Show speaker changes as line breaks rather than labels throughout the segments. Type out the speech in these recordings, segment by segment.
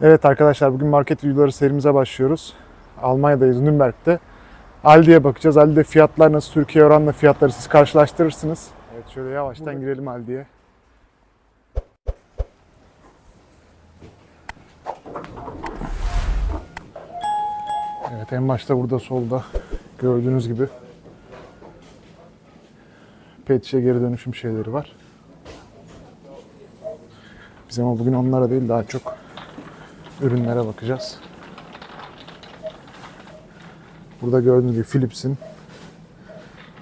Evet arkadaşlar bugün market videoları serimize başlıyoruz. Almanya'dayız Nürnberg'de. Aldi'ye bakacağız. Aldi'de fiyatlar nasıl Türkiye oranla fiyatları siz karşılaştırırsınız. Evet şöyle yavaştan girelim Aldi'ye. Evet en başta burada solda gördüğünüz gibi pet şişe geri dönüşüm şeyleri var. Biz ama bugün onlara değil daha çok ürünlere bakacağız. Burada gördüğünüz gibi Philips'in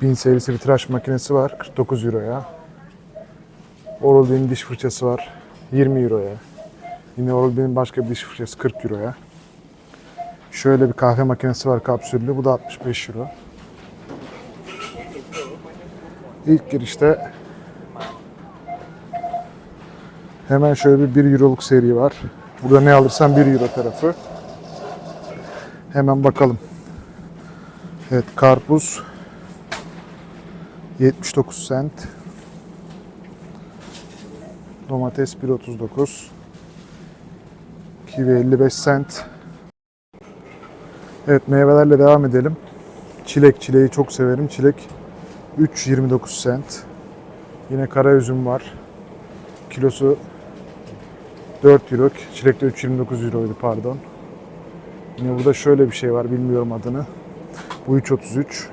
1000 serisi bir tıraş makinesi var 49 euroya. Oral-B'nin diş fırçası var 20 euroya. Yine Oral-B'nin başka bir diş fırçası 40 euroya. Şöyle bir kahve makinesi var kapsüllü bu da 65 euro. İlk girişte hemen şöyle bir 1 euroluk seri var. Burada ne alırsam 1 euro tarafı. Hemen bakalım. Evet karpuz 79 cent. Domates 1.39. Kivi 55 cent. Evet meyvelerle devam edelim. Çilek, çileği çok severim. Çilek 3.29 cent. Yine kara üzüm var. Kilosu 4 euro. Çilek de 3.29 euroydu pardon. Yine burada şöyle bir şey var bilmiyorum adını. Bu 3.33.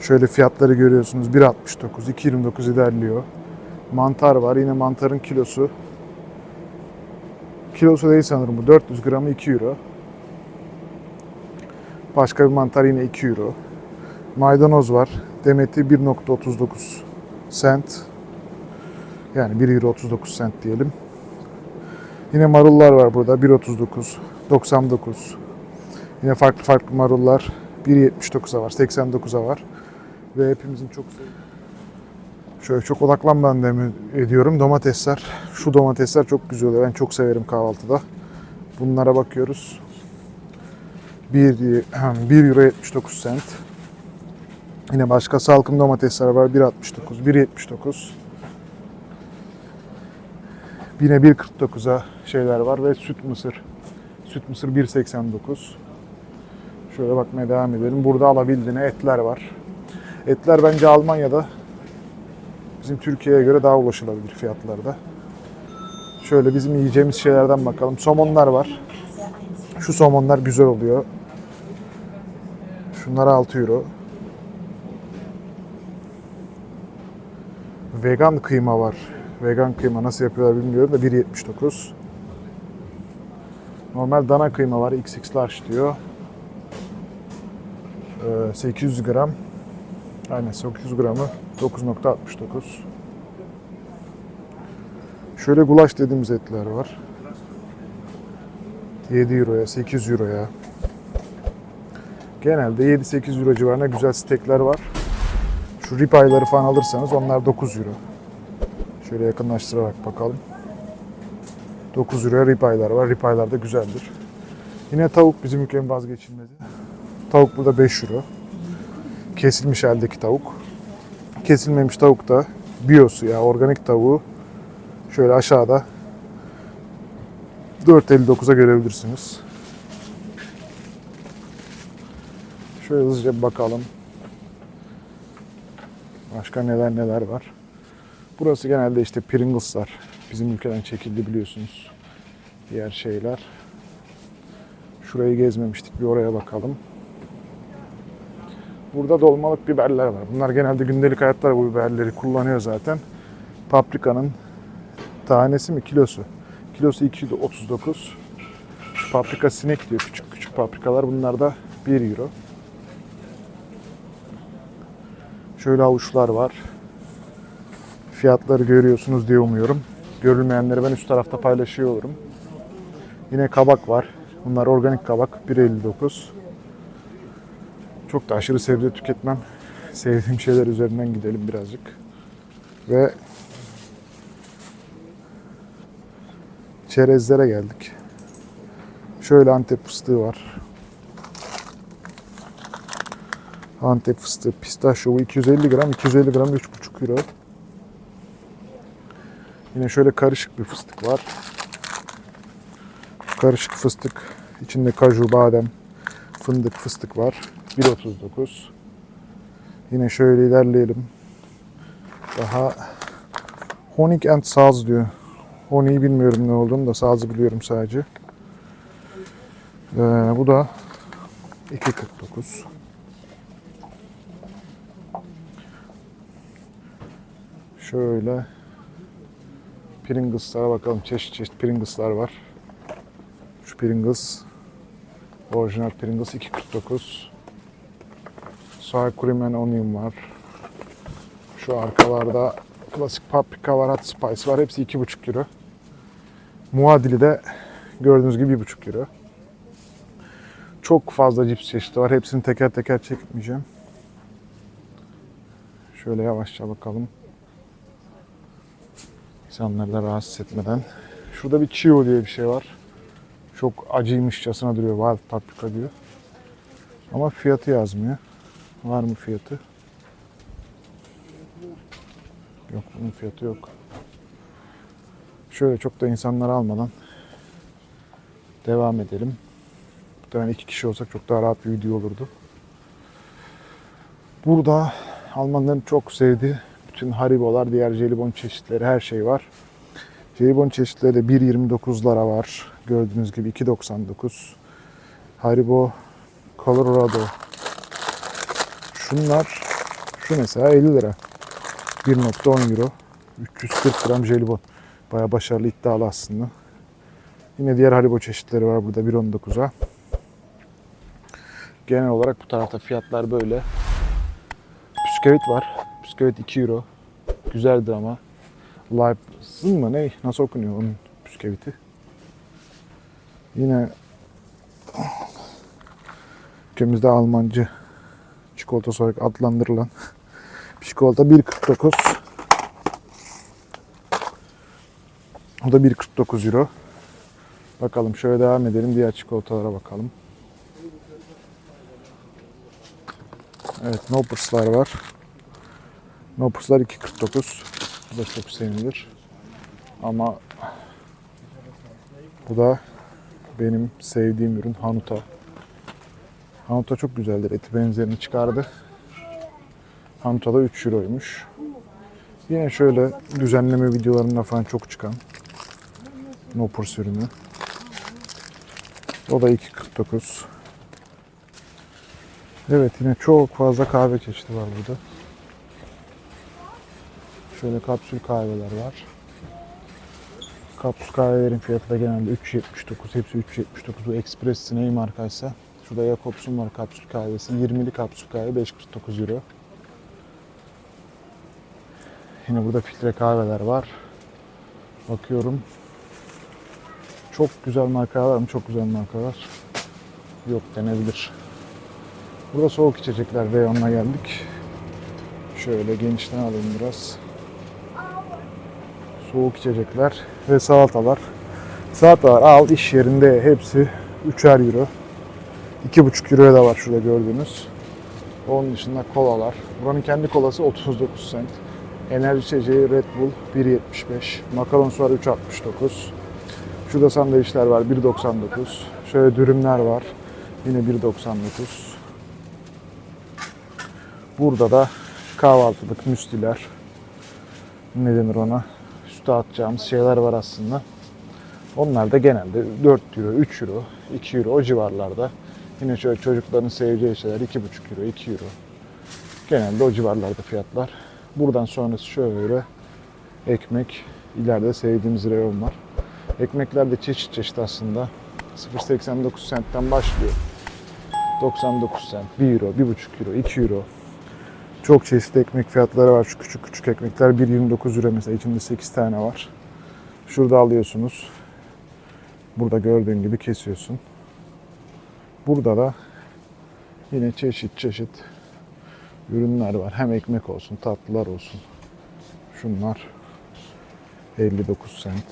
Şöyle fiyatları görüyorsunuz. 1.69, 2.29 ilerliyor. Mantar var. Yine mantarın kilosu. Kilosu değil sanırım bu. 400 gramı 2 euro. Başka bir mantar yine 2 euro. Maydanoz var. Demeti 1.39 cent. Yani 1 euro 39 cent diyelim. Yine marullar var burada. 1.39, 99. Yine farklı farklı marullar. 1.79'a var, 89'a var. Ve hepimizin çok sevdiği. Şöyle çok odaklanmadan demin ediyorum. Domatesler. Şu domatesler çok güzel oluyor. Ben çok severim kahvaltıda. Bunlara bakıyoruz. 1, 1 euro 79 cent. Yine başka salkım domatesler var. 1.69, 1.79. Yine 1.49'a şeyler var ve süt mısır. Süt mısır 1.89. Şöyle bakmaya devam edelim. Burada alabildiğine etler var. Etler bence Almanya'da bizim Türkiye'ye göre daha ulaşılabilir fiyatlarda. Şöyle bizim yiyeceğimiz şeylerden bakalım. Somonlar var. Şu somonlar güzel oluyor. Şunlar 6 euro. Vegan kıyma var. Vegan kıyma nasıl yapıyorlar bilmiyorum da 1.79. Normal dana kıyma var. XX large diyor. Ee, 800 gram. Aynen 800 gramı 9.69. Şöyle gulaş dediğimiz etler var. 7 euroya, 8 euroya. Genelde 7-8 euro civarında güzel steakler var. Şu ribeye'ları falan alırsanız onlar 9 euro. Şöyle yakınlaştırarak bakalım. 9 euroya ribeye'lar var. Ribeye'lar da güzeldir. Yine tavuk bizim ülkenin vazgeçilmezi. Tavuk burada 5 euro. Kesilmiş haldeki tavuk. Kesilmemiş tavuk da biyosu ya organik tavuğu şöyle aşağıda 4.59'a görebilirsiniz. Şöyle hızlıca bir bakalım. Başka neler neler var. Burası genelde işte Pringles'lar. Bizim ülkeden çekildi biliyorsunuz. Diğer şeyler. Şurayı gezmemiştik. Bir oraya bakalım. Burada dolmalık biberler var. Bunlar genelde gündelik hayatta bu biberleri kullanıyor zaten. Paprikanın tanesi mi kilosu? Kilosu 2.39. Paprika sinek diyor küçük küçük paprikalar. Bunlar da 1 euro. Şöyle avuçlar var. Fiyatları görüyorsunuz diye umuyorum. Görülmeyenleri ben üst tarafta paylaşıyor olurum. Yine kabak var. Bunlar organik kabak 1.59. Çok da aşırı sebze tüketmem. Sevdiğim şeyler üzerinden gidelim birazcık. Ve çerezlere geldik. Şöyle Antep fıstığı var. Antep fıstığı, pistachio 250 gram, 250 gram 3,5 euro. Yine şöyle karışık bir fıstık var. Karışık fıstık. içinde kaju, badem, fındık, fıstık var. 1.39. Yine şöyle ilerleyelim. Daha Honig and Saz diyor. Honey'i bilmiyorum ne olduğunu da sazı biliyorum sadece. Ee, bu da 2.49. Şöyle Pringles'lara bakalım. Çeşit çeşit Pringles'lar var. Şu Pringles orijinal Pringles 2.49. Sour cream and onion var. Şu arkalarda klasik paprika var, hot spice var. Hepsi 2,5 euro. Muadili de gördüğünüz gibi 1,5 euro. Çok fazla cips çeşidi var. Hepsini teker teker çekmeyeceğim. Şöyle yavaşça bakalım. İnsanları da rahatsız etmeden. Şurada bir Chio diye bir şey var. Çok acıymışçasına duruyor. Wild paprika diyor. Ama fiyatı yazmıyor. Var mı fiyatı? Yok bunun fiyatı yok. Şöyle çok da insanları almadan devam edelim. Muhtemelen iki kişi olsak çok daha rahat bir video olurdu. Burada Almanların çok sevdiği bütün haribolar, diğer jelibon çeşitleri her şey var. Jelibon çeşitleri de 1.29'lara var. Gördüğünüz gibi 2.99. Haribo Colorado. Şunlar şu mesela 50 lira. 1.10 euro. 340 gram jelibon. Baya başarılı iddialı aslında. Yine diğer Haribo çeşitleri var burada 1.19'a. Genel olarak bu tarafta fiyatlar böyle. Bisküvit var. Bisküvit 2 euro. Güzeldir ama. Leibzin mı ne? Nasıl okunuyor onun bisküviti? Yine ülkemizde Almancı çikolatası olarak adlandırılan çikolata 1.49. O da 1.49 euro. Bakalım şöyle devam edelim. Diğer çikolatalara bakalım. Evet, Noppers'lar var. Noppers'lar 2.49. Bu da çok sevinilir. Ama bu da benim sevdiğim ürün Hanuta. Hanuta çok güzeldir. Eti benzerini çıkardı. Hanuta da 3 euroymuş. Yine şöyle düzenleme videolarında falan çok çıkan Noppers ürünü. O da 2.49. Evet yine çok fazla kahve çeşidi var burada. Şöyle kapsül kahveler var. Kapsül kahvelerin fiyatı da genelde 3.79. Hepsi 3.79. Bu Express Snake markaysa. Şurada Jacobs'un var kapsül kahvesi. 20'li kapsül kahve 5.49 euro. Yine burada filtre kahveler var. Bakıyorum. Çok güzel markalar var mı? Çok güzel markalar. Yok denebilir. Burada soğuk içecekler reyonuna geldik. Şöyle genişten alayım biraz. Soğuk içecekler ve salatalar. Salatalar al iş yerinde hepsi 3'er euro. 2,5 euroya da var şurada gördüğünüz. Onun dışında kolalar. Buranın kendi kolası 39 cent. Enerji içeceği Red Bull 1.75. Makarons var 3.69. Şurada sandviçler var 1.99. Şöyle dürümler var. Yine 1.99. Burada da kahvaltılık müstiler. Ne denir ona? Üste atacağımız şeyler var aslında. Onlar da genelde 4 euro, 3 euro, 2 euro o civarlarda. Yine şöyle çocukların seveceği şeyler 2,5 euro, 2 euro. Genelde o civarlarda fiyatlar. Buradan sonrası şöyle ekmek. İleride sevdiğimiz reyon var. Ekmekler de çeşit çeşit aslında. 0.89 centten başlıyor. 99 cent, 1 euro, 1,5 euro, 2 euro. Çok çeşitli ekmek fiyatları var. Şu küçük küçük ekmekler 1.29 euro mesela. içinde 8 tane var. Şurada alıyorsunuz. Burada gördüğün gibi kesiyorsun. Burada da yine çeşit çeşit ürünler var. Hem ekmek olsun, tatlılar olsun. Şunlar 59 cent.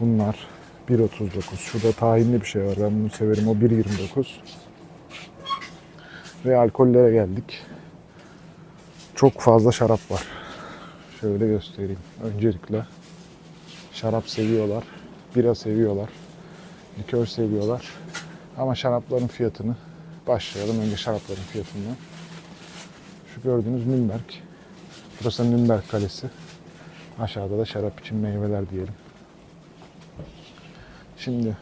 Bunlar 1.39. Şurada tahinli bir şey var. Ben bunu severim. O 1.29. Ve alkollere geldik. Çok fazla şarap var. Şöyle göstereyim. Öncelikle şarap seviyorlar. Bira seviyorlar. Likör seviyorlar. Ama şarapların fiyatını başlayalım önce şarapların fiyatından. Şu gördüğünüz Nürnberg. Burası Nürnberg Kalesi. Aşağıda da şarap için meyveler diyelim. Şimdi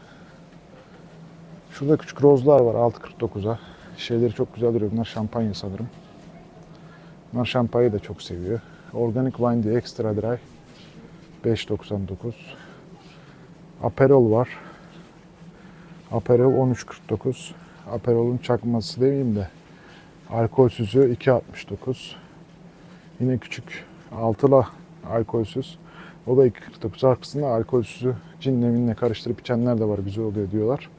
şurada küçük rozlar var 6.49'a. Şeyleri çok güzel duruyor. Bunlar şampanya sanırım. Bunlar şampanyayı da çok seviyor. Organic Wine diye Extra Dry 5.99. Aperol var. Aperol 13.49. Aperol'un çakması demeyeyim de alkolsüzü 2.69. Yine küçük altıla alkolsüz. O da 2.49. Arkasında alkolsüzü cinle minle karıştırıp içenler de var. Güzel oluyor diyorlar.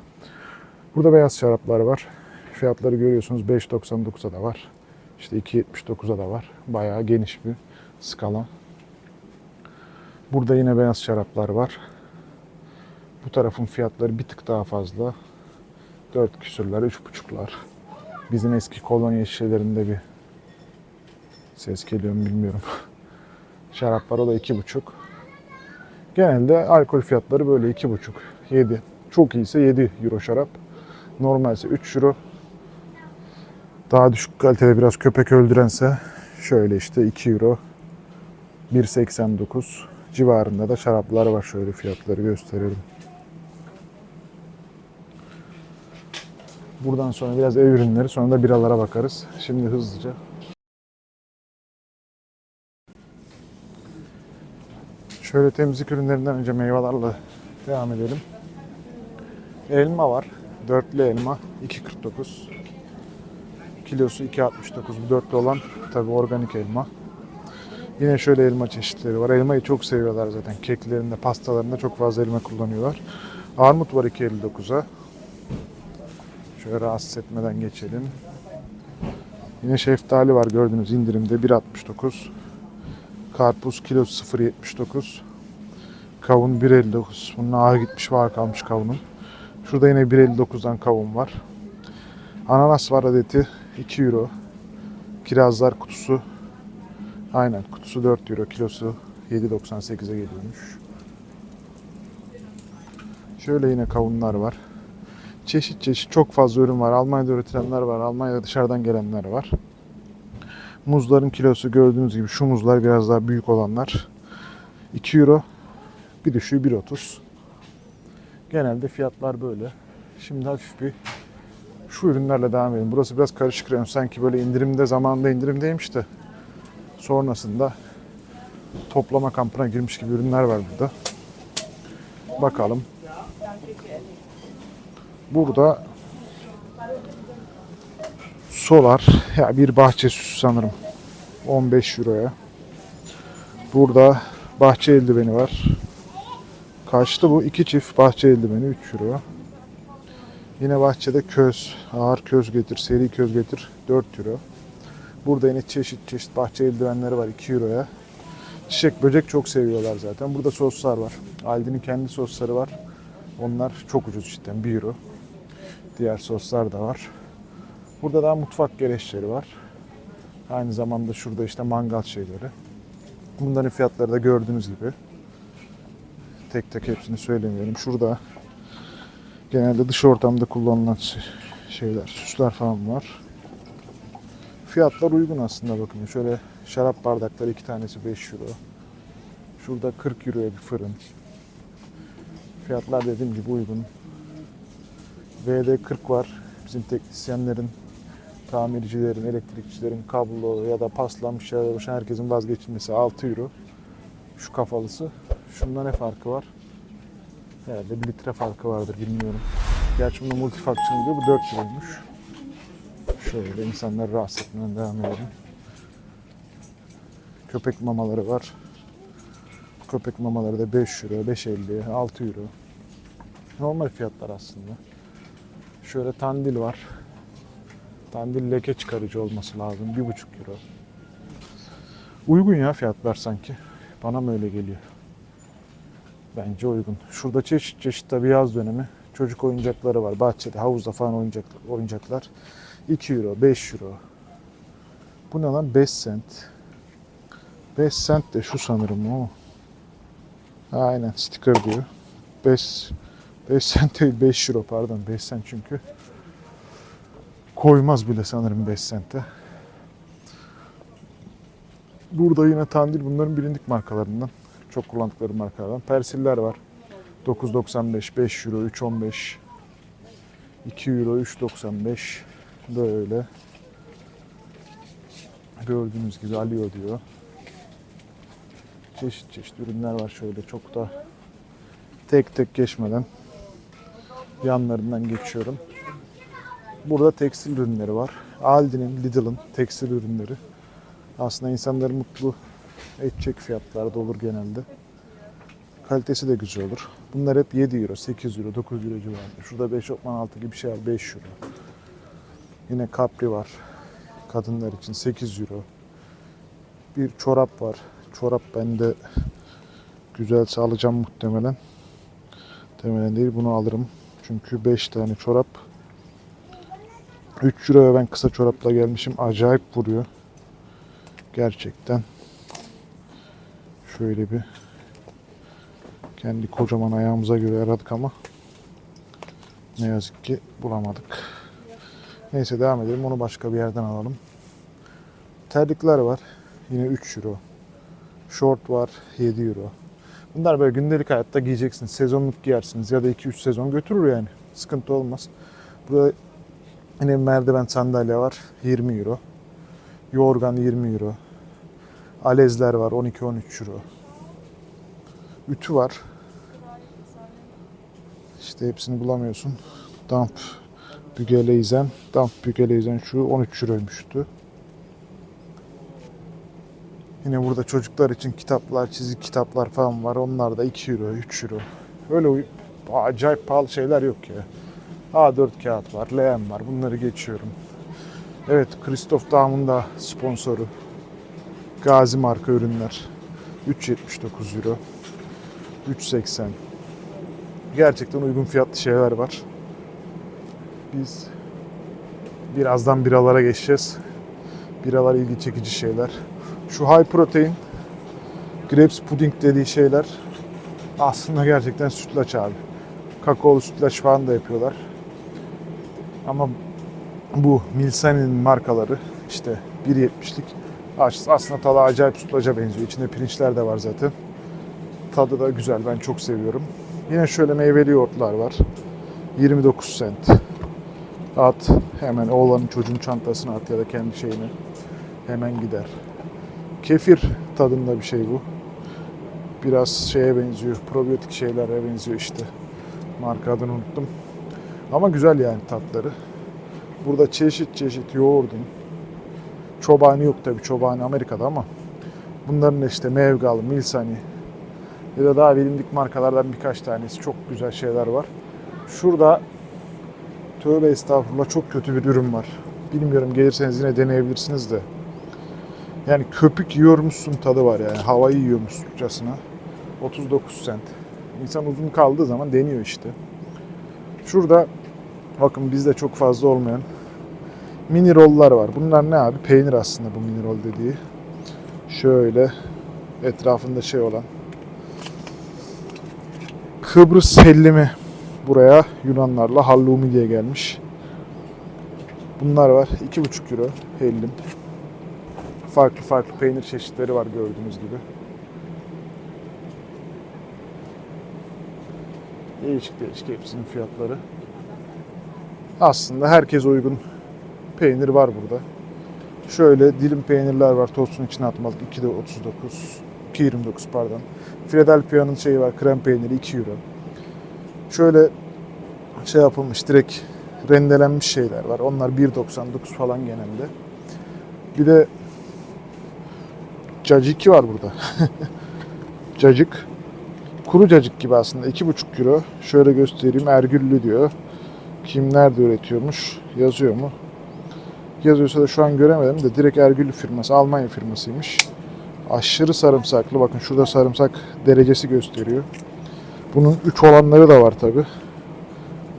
Burada beyaz şaraplar var. Fiyatları görüyorsunuz 5.99'a da var. İşte 2.79'a da var. Bayağı geniş bir skala. Burada yine beyaz şaraplar var. Bu tarafın fiyatları bir tık daha fazla. 4 küsürler, 3.5'lar. Bizim eski kolonya şişelerinde bir ses geliyor mu bilmiyorum. Şarap var o da 2.5. Genelde alkol fiyatları böyle 2.5, 7. Çok iyiyse 7 euro şarap. Normalse 3 euro. Daha düşük kalitede biraz köpek öldürense şöyle işte 2 euro 1.89 civarında da şaraplar var. Şöyle fiyatları gösterelim. Buradan sonra biraz ev ürünleri sonra da biralara bakarız. Şimdi hızlıca. Şöyle temizlik ürünlerinden önce meyvelerle devam edelim. Elma var. Dörtlü elma 2.49. Kilosu 2.69. Bu dörtlü olan tabi organik elma. Yine şöyle elma çeşitleri var. Elmayı çok seviyorlar zaten. Keklerinde, pastalarında çok fazla elma kullanıyorlar. Armut var 2.59'a. Şöyle rahatsız etmeden geçelim. Yine şeftali var gördüğünüz indirimde 1.69. Karpuz kilosu 0.79. Kavun 1.59. Bunun ağır gitmiş var kalmış kavunun. Şurada yine 1.59'dan kavun var. Ananas var adeti 2 euro. Kirazlar kutusu aynen kutusu 4 euro kilosu 7.98'e geliyormuş. Şöyle yine kavunlar var. Çeşit çeşit çok fazla ürün var. Almanya'da üretilenler var. Almanya'da dışarıdan gelenler var. Muzların kilosu gördüğünüz gibi şu muzlar biraz daha büyük olanlar. 2 euro. Bir düşüğü 1.30. Genelde fiyatlar böyle. Şimdi hafif bir şu ürünlerle devam edelim. Burası biraz karışık reyon. Sanki böyle indirimde zamanında indirimdeymiş de sonrasında toplama kampına girmiş gibi ürünler var burada. Bakalım. Burada solar ya bir bahçe süsü sanırım 15 euroya. Burada bahçe eldiveni var. Kaçtı bu? İki çift bahçe eldiveni 3 euro. Yine bahçede köz, ağır köz getir, seri köz getir 4 euro. Burada yine çeşit çeşit bahçe eldivenleri var 2 euroya. Çiçek böcek çok seviyorlar zaten. Burada soslar var. Aldi'nin kendi sosları var. Onlar çok ucuz cidden 1 euro. Diğer soslar da var. Burada daha mutfak gereçleri var. Aynı zamanda şurada işte mangal şeyleri. Bunların fiyatları da gördüğünüz gibi. Tek tek hepsini söylemiyorum. Şurada genelde dış ortamda kullanılan şeyler, süsler falan var. Fiyatlar uygun aslında bakın. Şöyle şarap bardakları iki tanesi 5 euro. Şurada 40 euroya bir fırın. Fiyatlar dediğim gibi uygun. VD40 var. Bizim teknisyenlerin, tamircilerin, elektrikçilerin kablo ya da paslanmış boşan herkesin vazgeçilmesi 6 euro. Şu kafalısı. Şunda ne farkı var? Herhalde 1 litre farkı vardır bilmiyorum. Gerçi bunda multifunction diyor. Bu 4 euroymuş. Şöyle insanları rahatsız etmeden devam edelim. Köpek mamaları var. Köpek mamaları da 5 euro, 5.50, 6 euro. Normal fiyatlar aslında. Şöyle tandil var. Tandil leke çıkarıcı olması lazım. 1,5 euro. Uygun ya fiyatlar sanki. Bana mı öyle geliyor? Bence uygun. Şurada çeşit çeşit tabii yaz dönemi. Çocuk oyuncakları var. Bahçede, havuzda falan oyuncak, oyuncaklar. 2 euro, 5 euro. Bu ne lan? 5 cent. 5 cent de şu sanırım o. Aynen sticker diyor. 5 5 cent değil 5 euro pardon 5 cent çünkü. Koymaz bile sanırım 5 sente. Burada yine Tandil bunların bilindik markalarından. Çok kullandıkları markalardan. Persiller var. 9.95, 5 euro, 3.15, 2 euro, 3.95 böyle. Gördüğünüz gibi alıyor diyor. Çeşit çeşit ürünler var şöyle çok da tek tek geçmeden yanlarından geçiyorum. Burada tekstil ürünleri var. Aldi'nin, Lidl'ın tekstil ürünleri. Aslında insanları mutlu edecek fiyatlarda olur genelde. Kalitesi de güzel olur. Bunlar hep 7 euro, 8 euro, 9 euro civarında. Şurada 5 okman altı gibi bir şey var 5 euro. Yine Capri var. Kadınlar için 8 euro. Bir çorap var. Çorap bende güzelse alacağım muhtemelen. Muhtemelen değil bunu alırım. Çünkü 5 tane çorap 3 euroya ben kısa çorapla gelmişim. Acayip vuruyor. Gerçekten. Şöyle bir kendi kocaman ayağımıza göre aradık ama ne yazık ki bulamadık. Neyse devam edelim. Onu başka bir yerden alalım. Terlikler var. Yine 3 euro. Short var 7 euro. Bunlar böyle gündelik hayatta giyeceksiniz. Sezonluk giyersiniz ya da 2-3 sezon götürür yani. Sıkıntı olmaz. Burada yine merdiven sandalye var 20 euro. Yorgan 20 euro. Alezler var 12-13 euro. Ütü var. İşte hepsini bulamıyorsun. Damp Bügeleyzen. Damp Bügeleyzen şu 13 euroymuştu. Yine burada çocuklar için kitaplar, çizik kitaplar falan var. Onlar da 2 euro, 3 euro. Öyle acayip pahalı şeyler yok ya. A4 kağıt var, leğen var. Bunları geçiyorum. Evet, Christoph Daum'un da sponsoru. Gazi marka ürünler. 3.79 euro. 3.80. Gerçekten uygun fiyatlı şeyler var. Biz birazdan biralara geçeceğiz. Biralar ilgi çekici şeyler. Şu high protein grapes pudding dediği şeyler aslında gerçekten sütlaç abi. Kakaolu sütlaç falan da yapıyorlar. Ama bu Milsani'nin markaları işte 1.70'lik As- aslında tadı acayip sütlaca benziyor. İçinde pirinçler de var zaten. Tadı da güzel. Ben çok seviyorum. Yine şöyle meyveli yoğurtlar var. 29 cent. At hemen oğlanın çocuğun çantasına at ya da kendi şeyine. Hemen gider. Kefir tadında bir şey bu. Biraz şeye benziyor. Probiyotik şeylere benziyor işte. Marka adını unuttum. Ama güzel yani tatları. Burada çeşit çeşit yoğurdun. Çobani yok tabi. Çobani Amerika'da ama bunların işte Mevgal, Milsani ya da daha bilindik markalardan birkaç tanesi. Çok güzel şeyler var. Şurada tövbe estağfurullah çok kötü bir ürün var. Bilmiyorum gelirseniz yine deneyebilirsiniz de. Yani köpük yiyormuşsun tadı var yani. Havayı yiyormuşçasına. 39 cent. İnsan uzun kaldığı zaman deniyor işte. Şurada bakın bizde çok fazla olmayan mini rollar var. Bunlar ne abi? Peynir aslında bu mini roll dediği. Şöyle etrafında şey olan. Kıbrıs hellimi buraya Yunanlarla hallumi diye gelmiş. Bunlar var. 2,5 euro hellim. Farklı farklı peynir çeşitleri var gördüğünüz gibi. Değişik değişik hepsinin fiyatları. Aslında herkes uygun peynir var burada. Şöyle dilim peynirler var. Tostun içine atmalık 2'de 39. 2.29 pardon. Philadelphia'nın şeyi var. Krem peyniri 2 euro. Şöyle şey yapılmış direkt rendelenmiş şeyler var. Onlar 1.99 falan genelde. Bir de caciki var burada. Cacık. Kuru cacık gibi aslında. 2,5 euro. Şöyle göstereyim. Ergüllü diyor. Kim nerede üretiyormuş? Yazıyor mu? Yazıyorsa da şu an göremedim de direkt Ergüllü firması. Almanya firmasıymış. Aşırı sarımsaklı. Bakın şurada sarımsak derecesi gösteriyor. Bunun 3 olanları da var tabi.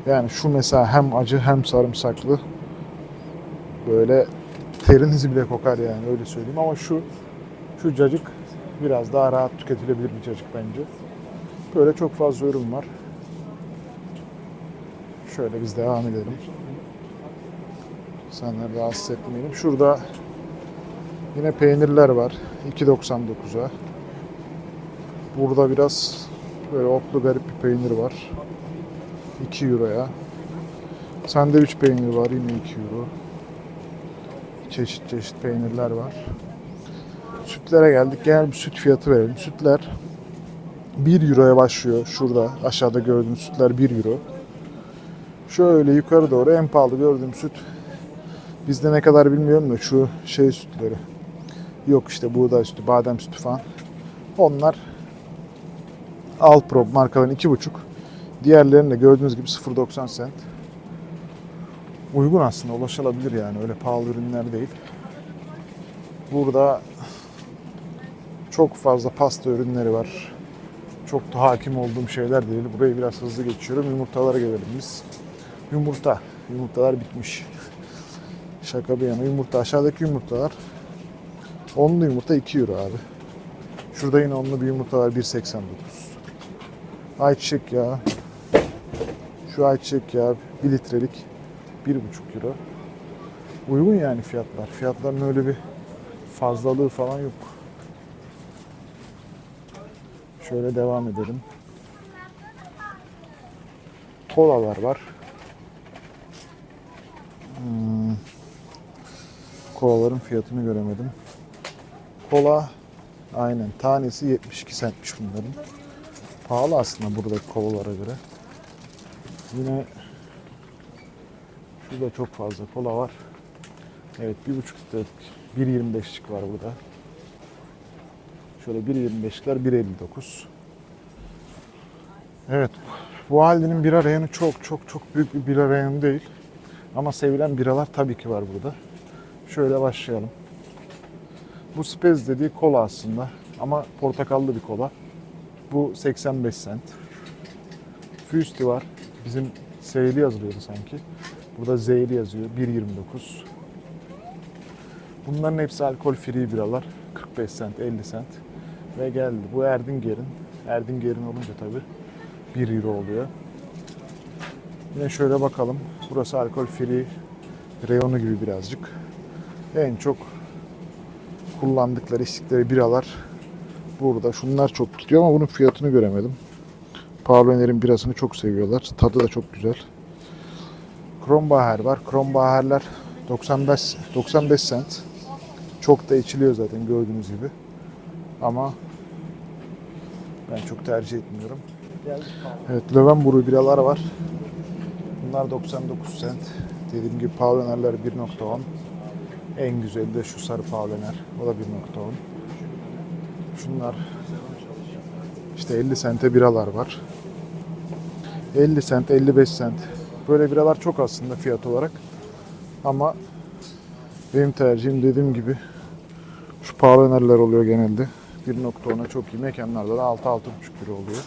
Yani şu mesela hem acı hem sarımsaklı. Böyle terinizi bile kokar yani öyle söyleyeyim ama şu şu cacık biraz daha rahat tüketilebilir bir cacık bence. Böyle çok fazla ürün var. Şöyle biz devam edelim. Senleri rahatsız etmeyelim. Şurada yine peynirler var. 2.99'a. Burada biraz böyle otlu garip bir peynir var. 2 euroya. Sandviç peyniri var yine 2 euro. Çeşit çeşit peynirler var. Sütlere geldik. Gel bir süt fiyatı verelim. Sütler 1 euroya başlıyor. Şurada aşağıda gördüğünüz sütler 1 euro. Şöyle yukarı doğru en pahalı gördüğüm süt bizde ne kadar bilmiyorum da şu şey sütleri. Yok işte buğday sütü, badem sütü falan. Onlar Alpro markaların 2,5. Diğerlerinin de gördüğünüz gibi 0.90 cent. Uygun aslında ulaşılabilir yani öyle pahalı ürünler değil. Burada çok fazla pasta ürünleri var. Çok da hakim olduğum şeyler değil. Burayı biraz hızlı geçiyorum. Yumurtalara gelelim biz. Yumurta. Yumurtalar bitmiş. Şaka bir yana. Yumurta. Aşağıdaki yumurtalar. Onlu yumurta 2 euro abi. Şurada yine onlu bir yumurta var 1.89. Ayçiçek yağı. Şu ayçiçek yağı 1 litrelik 1.5 euro. Uygun yani fiyatlar. Fiyatların öyle bir fazlalığı falan yok. Şöyle devam edelim. Kolalar var. Kolaların fiyatını göremedim. Kola aynen tanesi 72 centmiş bunların. Pahalı aslında buradaki kolalara göre. Yine şurada çok fazla kola var. Evet 1,5 litrelik 1.25'lik var burada. Şöyle 1.25'ler 1.59. Evet. Bu halinin bira reyonu çok çok çok büyük bir bira reyonu değil. Ama sevilen biralar tabii ki var burada. Şöyle başlayalım. Bu Spez dediği kola aslında. Ama portakallı bir kola. Bu 85 cent. Füsti var. Bizim S'li yazılıyordu sanki. Burada Z'li yazıyor. 1.29. Bunların hepsi alkol free biralar. 45 cent, 50 cent. Ve geldi. Bu Erdinger'in. Erdinger'in olunca tabii 1 euro oluyor. Yine şöyle bakalım. Burası alkol free reyonu gibi birazcık. En çok kullandıkları, içtikleri biralar burada. Şunlar çok gidiyor ama bunun fiyatını göremedim. Paoloner'in birasını çok seviyorlar. Tadı da çok güzel. Kronbacher var. Kronbacher'ler 95 95 cent. Çok da içiliyor zaten gördüğünüz gibi. Ama ben çok tercih etmiyorum. Evet, Löwenbräu biralar var. Bunlar 99 cent. Dediğim gibi Paulaner'ler 1.10. En güzeli de şu sarı Paulaner. O da 1.10. Şunlar işte 50 sente biralar var. 50 sent, 55 sent. Böyle biralar çok aslında fiyat olarak. Ama benim tercihim dediğim gibi şu Paulaner'ler oluyor genelde. 1.10'a çok iyi. Mekanlarda da 6-6.5 lira oluyor.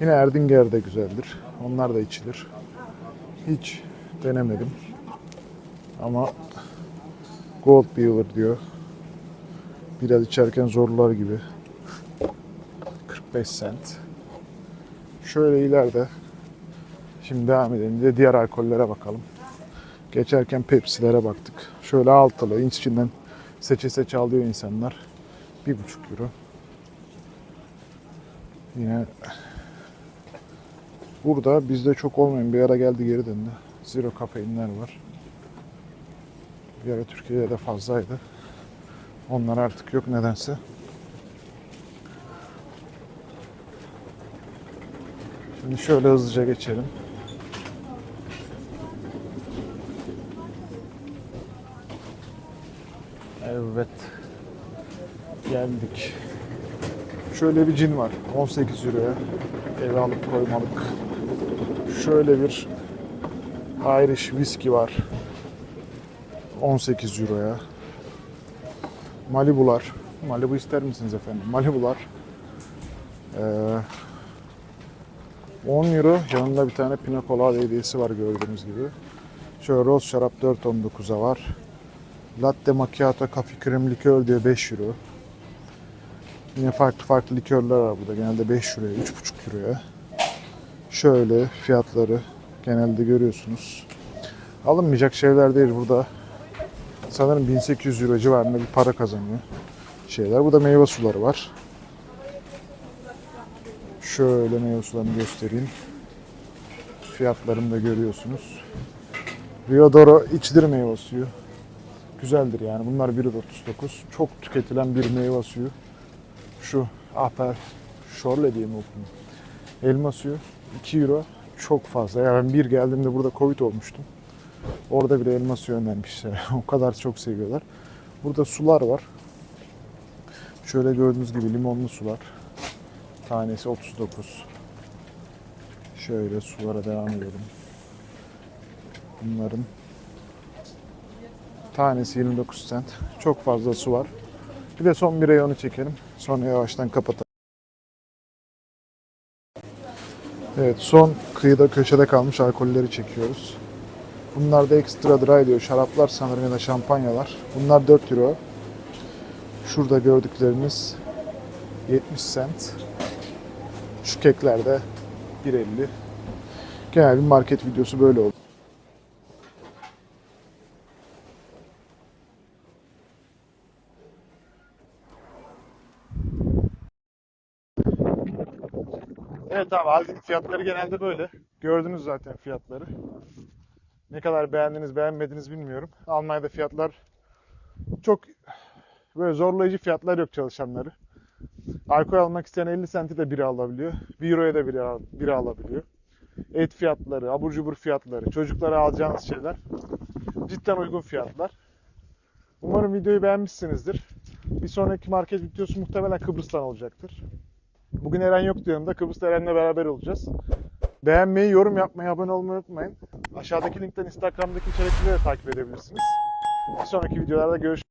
Yine Erdinger de güzeldir. Onlar da içilir. Hiç denemedim. Ama Gold Beaver diyor. Biraz içerken zorlar gibi. 45 cent. Şöyle ileride şimdi devam edelim. De diğer alkollere bakalım. Geçerken Pepsi'lere baktık. Şöyle altılı, inç içinden seçe seçe alıyor insanlar. 1,5 euro. Yine burada bizde çok olmayan bir ara geldi geri döndü. Zero kafeinler var. Bir ara Türkiye'de de fazlaydı. Onlar artık yok nedense. Şimdi şöyle hızlıca geçelim. Evet. Geldik. Şöyle bir cin var. 18 euroya. Eve alıp koymalık. Şöyle bir Irish whiskey var. 18 euroya. Malibular. Malibu ister misiniz efendim? Malibular. Ee, 10 euro. Yanında bir tane pina colada hediyesi var gördüğünüz gibi. Şöyle roz şarap 4.19'a var. Latte macchiato, kafe krem likör diyor 5 euro. Yine farklı farklı likörler var burada. Genelde 5 euroya, 3,5 euroya. Şöyle fiyatları Genelde görüyorsunuz. Alınmayacak şeyler değil burada. Sanırım 1800 euro civarında bir para kazanıyor şeyler. Burada meyve suları var. Şöyle meyve sularını göstereyim. Fiyatlarını da görüyorsunuz. Rio Doro içilir meyve suyu. Güzeldir yani. Bunlar 1.39. Çok tüketilen bir meyve suyu. Şu Aper Şorle diye mi okunuyor? Elma suyu 2 euro. Çok fazla. Ya ben bir geldiğimde burada Covid olmuştum. Orada bile elma suyu önermişler. o kadar çok seviyorlar. Burada sular var. Şöyle gördüğünüz gibi limonlu sular. Tanesi 39. Şöyle sulara devam edelim. Bunların tanesi 29 cent. Çok fazla su var. Bir de son bir reyonu çekelim. Sonra yavaştan kapatalım. Evet son kıyıda köşede kalmış alkolleri çekiyoruz. Bunlar da ekstra dry diyor. Şaraplar sanırım ya da şampanyalar. Bunlar 4 euro. Şurada gördükleriniz 70 cent. Şu kekler de 1.50. Genel bir market videosu böyle oldu. Evet abi Aldi'nin fiyatları genelde böyle. Gördünüz zaten fiyatları. Ne kadar beğendiniz beğenmediniz bilmiyorum. Almanya'da fiyatlar çok böyle zorlayıcı fiyatlar yok çalışanları. Alkol almak isteyen 50 senti de biri alabiliyor. 1 euroya da biri, al- biri alabiliyor. Et fiyatları, abur cubur fiyatları, çocuklara alacağınız şeyler cidden uygun fiyatlar. Umarım videoyu beğenmişsinizdir. Bir sonraki market videosu muhtemelen Kıbrıs'tan olacaktır. Bugün Eren yoktu yanımda. Kıbrıs'ta Eren'le beraber olacağız. Beğenmeyi, yorum yapmayı, abone olmayı unutmayın. Aşağıdaki linkten Instagram'daki içerikleri de takip edebilirsiniz. Bir sonraki videolarda görüşürüz.